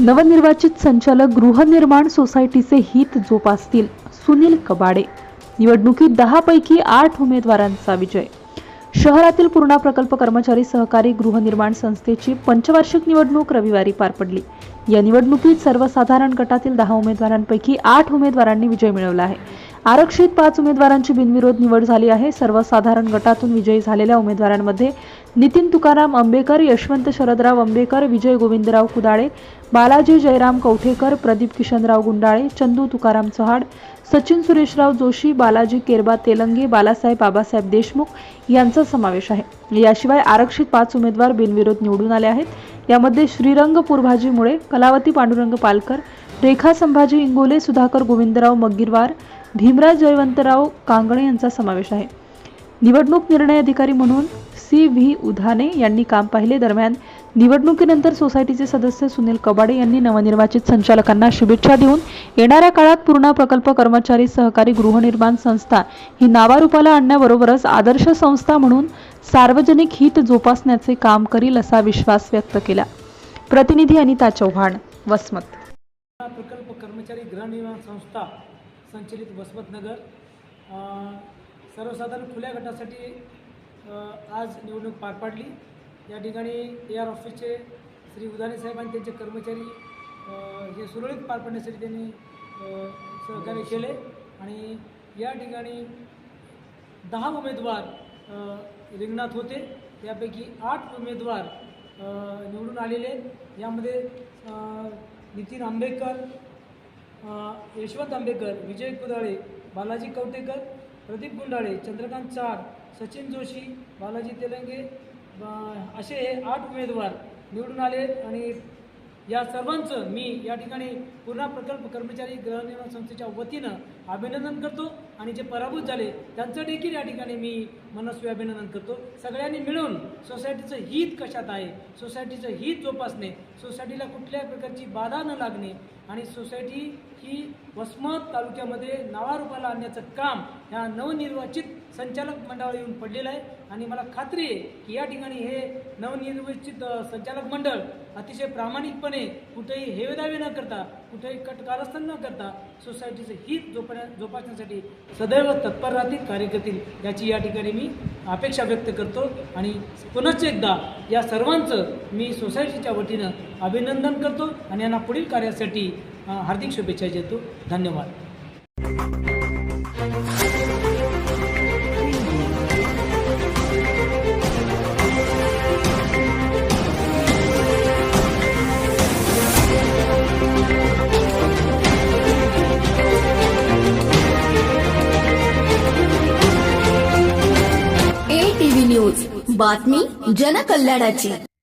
नवनिर्वाचित संचालक गृहनिर्माण सोसायटीचे हित जोपासतील सुनील कबाडे. निवडणुकीत दहा पैकी आठ उमेदवारांचा विजय. शहरातील पूर्णा प्रकल्प कर्मचारी सहकारी गृहनिर्माण संस्थेची पंचवार्षिक निवडणूक रविवारी पार पडली. या निवडणुकीत सर्वसाधारण गटातील दहा उमेदवारांपैकी आठ उमेदवारांनी विजय मिळवला आहे. आरक्षित पाच उमेदवारांची बिनविरोध निवड झाली आहे. सर्वसाधारण गटातून विजयी झालेल्या उमेदवारांमध्ये नितीन तुकाराम आंबेकर यशवंत शरदराव आंबेकर विजय गोविंदराव कुदाळे बालाजी जयराम कवठेकर प्रदीप किशनराव गुंडाळे चंदू तुकाराम चव्हाड सचिन सुरेशराव जोशी बालाजी केरबा तेलंगे बालासाहेब बाबासाहेब देशमुख यांचा समावेश आहे. याशिवाय आरक्षित पाच उमेदवार बिनविरोध निवडून आले आहेत. यामध्ये श्रीरंग पुरभाजीमुळे कलावती पांडुरंग पालकर रेखा संभाजी इंगोले सुधाकर गोविंदराव मग्गीरवार भीमराज जयवंतराव कांगणे यांचा समावेश आहे. निवडणूक निर्णय अधिकारी म्हणून सी व्ही उधाने यांनी काम पाहिले. दरम्यान निवडणुकीनंतर सोसायटीचे सदस्य सुनील कबाडे यांनी नवनिर्वाचित संचालकांना शुभेच्छा देऊन येणाऱ्या काळात पूर्णा प्रकल्प कर्मचारी सहकारी गृहनिर्माण संस्था ही नावारूपाला आणण्याबरोबरच आदर्श संस्था म्हणून सार्वजनिक हित जोपासण्याचे काम करील असा विश्वास व्यक्त केला. प्रतिनिधी अनिता चव्हाण वसमत. प्रकल्प कर्मचारी गृहनिर्माण संस्था संचलित वसमतनगर सर्वसाधारण खुल्या गटासाठी आज निवडणूक पार पाडली. या ठिकाणी ए आर ऑफिसचे श्री उदाने साहेब आणि त्यांचे कर्मचारी हे सुरळीत पार पाडण्यासाठी त्यांनी सहकार्य केले. आणि या ठिकाणी दहा उमेदवार रिंगणात होते. त्यापैकी आठ उमेदवार निवडून आलेले. यामध्ये नितीन आंबेकर अ, यशवंत आंबेकर विजय कुदाळे बालाजी कवटेकर प्रदीप गुंडाळे चंद्रकांत चाड सचिन जोशी बालाजी तेलंगे असे हे आठ उमेदवार निवडून आले आणि या सर्वांचं मी या ठिकाणी पूर्णा प्रकल्प कर्मचारी गृहनिर्माण संस्थेच्या वतीनं अभिनंदन करतो. आणि जे पराभूत झाले त्यांचं देखील या ठिकाणी मी मनस्वी अभिनंदन करतो. सगळ्यांनी मिळून सोसायटीचं हित कशात आहे? सोसायटीचं हित जोपासणे सोसायटीला कुठल्याही प्रकारची बाधा न लागणे आणि सोसायटी ही वसमत तालुक्यामध्ये नावारूपाला आणण्याचं काम ह्या नवनिर्वाचित संचालक मंडळ येऊन पडलेलं आहे. आणि मला खात्री आहे की या ठिकाणी हे नवनिर्वाचित संचालक मंडळ अतिशय प्रामाणिकपणे कुठेही हेवेदावे न करता कुठेही कटकारस्थान न करता सोसायटीचं हित जोपण्या जोपासण्यासाठी सदैव तत्पर राहतील कार्य करतील याची या ठिकाणी मी अपेक्षा व्यक्त करतो. आणि पुनश्च एकदा या सर्वांचं मी सोसायटीच्या वतीनं अभिनंदन करतो. आणि यांना पुढील कार्यासाठी हार्दिक शुभेच्छा देतो. धन्यवाद. बातमी जनकल्याणाची.